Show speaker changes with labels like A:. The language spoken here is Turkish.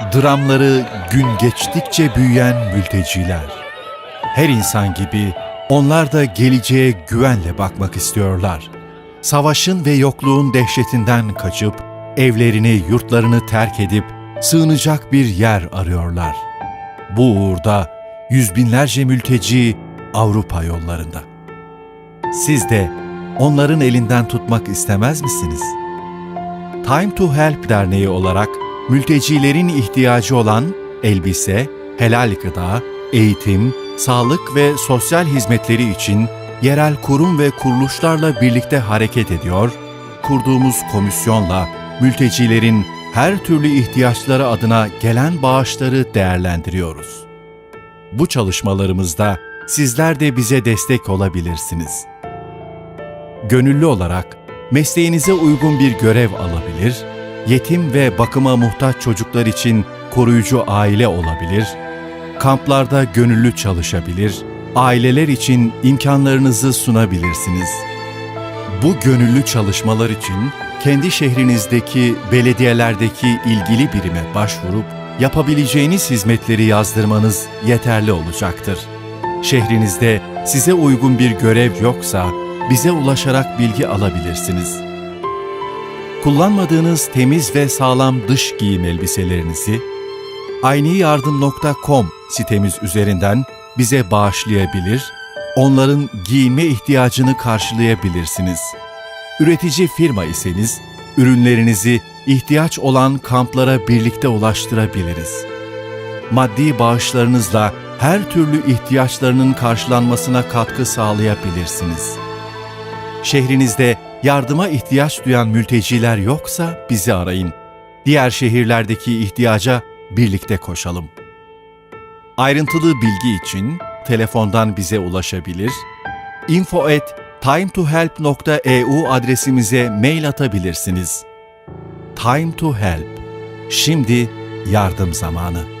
A: Dramları gün geçtikçe büyüyen mülteciler. Her insan gibi onlar da geleceğe güvenle bakmak istiyorlar. Savaşın ve yokluğun dehşetinden kaçıp evlerini, yurtlarını terk edip sığınacak bir yer arıyorlar. Bu uğurda yüz binlerce mülteci Avrupa yollarında. Siz de onların elinden tutmak istemez misiniz? Time to Help Derneği olarak mültecilerin ihtiyacı olan elbise, helal gıda, eğitim, sağlık ve sosyal hizmetleri için yerel kurum ve kuruluşlarla birlikte hareket ediyor, kurduğumuz komisyonla mültecilerin her türlü ihtiyaçları adına gelen bağışları değerlendiriyoruz. Bu çalışmalarımızda sizler de bize destek olabilirsiniz. Gönüllü olarak mesleğinize uygun bir görev alabilir, yetim ve bakıma muhtaç çocuklar için koruyucu aile olabilir, kamplarda gönüllü çalışabilir, aileler için imkanlarınızı sunabilirsiniz. Bu gönüllü çalışmalar için kendi şehrinizdeki belediyelerdeki ilgili birime başvurup yapabileceğiniz hizmetleri yazdırmanız yeterli olacaktır. Şehrinizde size uygun bir görev yoksa bize ulaşarak bilgi alabilirsiniz. Kullanmadığınız temiz ve sağlam dış giyim elbiselerinizi aynıyardım.com sitemiz üzerinden bize bağışlayabilir, onların giyinme ihtiyacını karşılayabilirsiniz. Üretici firma iseniz, ürünlerinizi ihtiyaç olan kamplara birlikte ulaştırabiliriz. Maddi bağışlarınızla her türlü ihtiyaçlarının karşılanmasına katkı sağlayabilirsiniz. Şehrinizde yardıma ihtiyaç duyan mülteciler yoksa bizi arayın. Diğer şehirlerdeki ihtiyaca birlikte koşalım. Ayrıntılı bilgi için telefondan bize ulaşabilir, info at timetohelp.eu adresimize mail atabilirsiniz. Time to Help. Şimdi yardım zamanı.